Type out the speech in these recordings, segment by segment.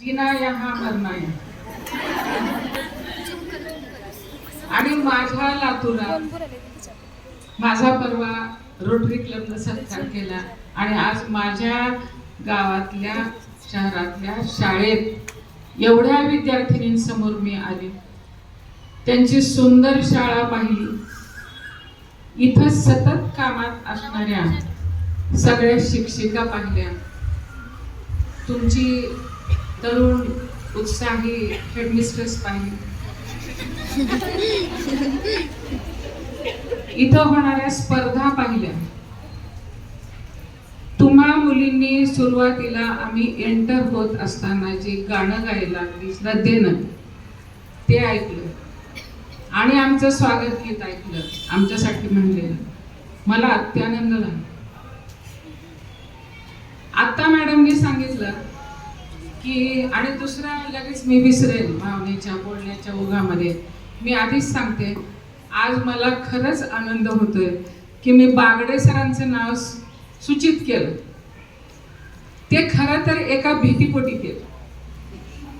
जीना यहाँ मरना यहाँ। आणि माझ्या लातूरात माझा परवा रोटरी क्लबनं सत्कार केला आणि आज माझ्या गावातल्या शहरातल्या शाळेत एवढ्या विद्यार्थिनींसमोर मी आले. त्यांची सुंदर शाळा पाहिली. इथं सतत कामात असणाऱ्या सगळ्या शिक्षिका पाहिल्या. तुमची तरुण उत्साही हेडमिस्ट्रेस पाहिली इथं होणाऱ्या स्पर्धा पाहिल्या. तुम्हा मुलींनी सुरुवातीला आम्ही एंटर होत असताना जे गाणं गायला लागली श्रद्धेनं ते ऐकलं. आणि आमचं स्वागत गीत ऐकलं आमच्यासाठी म्हणलेलं. मला अत्यानंद झाला. आता मॅडमनी सांगितलं की आणि दुसरा लगेच मी विसरेल भावनेच्या बोलण्याच्या ओघामध्ये मी आधीच सांगते आज मला खरंच आनंद होतोय की मी बागडे सरांचं नाव सूचित केलं. ते खरं तर एका भीतीपोटी केलं.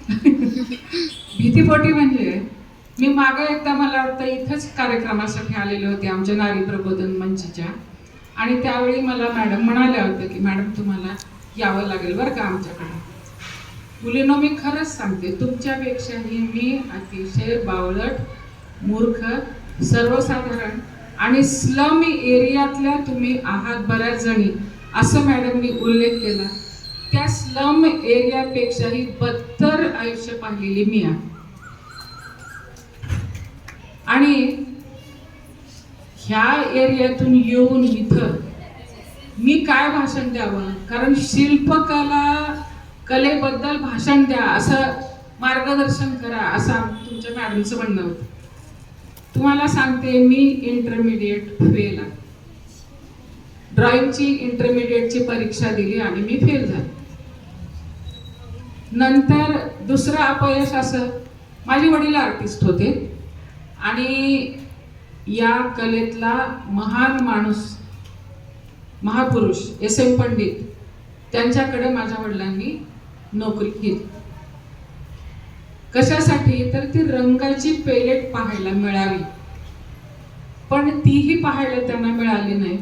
भीतीपोटी म्हणजे मी मागे एकदा मला वाटतं इथंच कार्यक्रमासाठी आलेले होते आमच्या नारी प्रबोधन मंचच्या. आणि त्यावेळी मला मॅडम म्हणाल्या होत्या की मॅडम तुम्हाला यावं लागेल बरं का आमच्याकडे? मुलीनो मी खरंच सांगते तुमच्यापेक्षाही मी अतिशय बावळट मूर्ख सर्वसाधारण आणि स्लम एरियातल्या तुम्ही आहात बऱ्याच जणी असं मॅडमनी उल्लेख केला. त्या स्लम एरियापेक्षाही बत्तर आयुष्य पाहिलेली मी आहे. आणि ह्या एरियातून येऊन इथं मी काय भाषण द्यावं? कारण शिल्पकला कलेबद्दल भाषण द्या असं मार्गदर्शन करा असं तुमच्या मॅडमचं म्हणणं होतं. तुम्हाला सांगते मी इंटरमिडिएट फेल आहे. ड्रॉइंगची इंटरमिडिएटची परीक्षा दिली आणि मी फेल झाले. नंतर दुसरं अपयश असं माझे वडील आर्टिस्ट होते. आणि या कलेतला महान माणूस महापुरुष एस एम पंडित त्यांच्याकडे माझ्या वडिलांनी नोकरी केली. कशासाठी? तर ती रंगाची पेलेट पाहायला मिळावी. पण तीही पाहायला त्यांना मिळाली नाही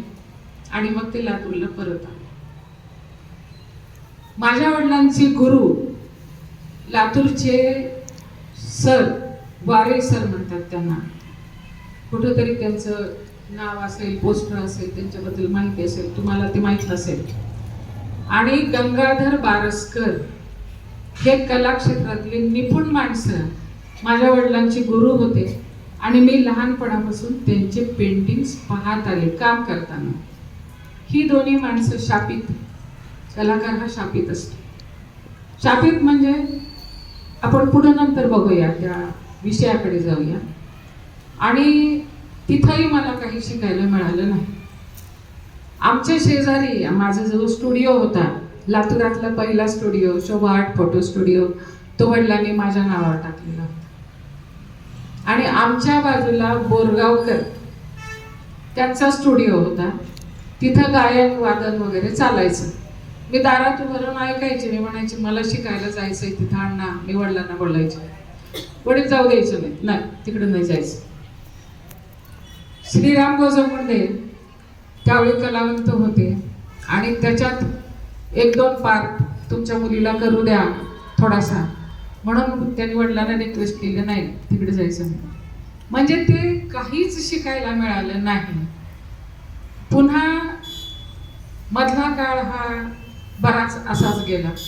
आणि मग ते लातूरला परत आले. माझ्या वडिलांचे गुरु लातूरचे सर वारे सर म्हणतात त्यांना. कुठंतरी त्यांचं नाव असेल पोस्टर असेल त्यांच्याबद्दल माहिती असेल तुम्हाला ते माहीत असेल आणि गंगाधर बारसकर हे कलाक्षेत्रातली निपुण माणसं माझ्या वडिलांचे गुरु होते. आणि मी लहानपणापासून त्यांचे पेंटिंग्स पाहत आले काम करताना. ही दोन्ही माणसं शापित कलाकार हा शापित असतो. शापित म्हणजे आपण पुढं नंतर बघूया त्या विषयाकडे जाऊया. आणि तिथंही मला काही शिकायला मिळालं नाही. आमच्या शेजारी माझा जो स्टुडिओ होता लातूरातला पहिला studio Shobha art photo studio तो वडिलांनी माझ्या नावावर टाकलेला. होता आणि आमच्या बाजूला बोरगावकर त्यांचा स्टुडिओ होता. तिथं गायन वादन वगैरे चालायचं. मी दारात उभं राहून ऐकायचे मी म्हणायचे मला शिकायला जायचंय तिथं अण्णा मी वडिलांना बोलायचे. वडील जाऊ द्यायचं नाही नाही तिकडं नाही जायचं. श्रीराम गोजममध्ये त्यावेळी कलावंत होते. आणि त्याच्यात एक दोन पार्क तुमच्या मुलीला करू द्या थोडासा. म्हणून त्यांनी वडिलांना रिक्वेस्ट केलं नाही तिकडे जायचं म्हणजे ते काहीच शिकायला मिळालं नाही. पुन्हा मधला काळ हा बराच असाच गेला.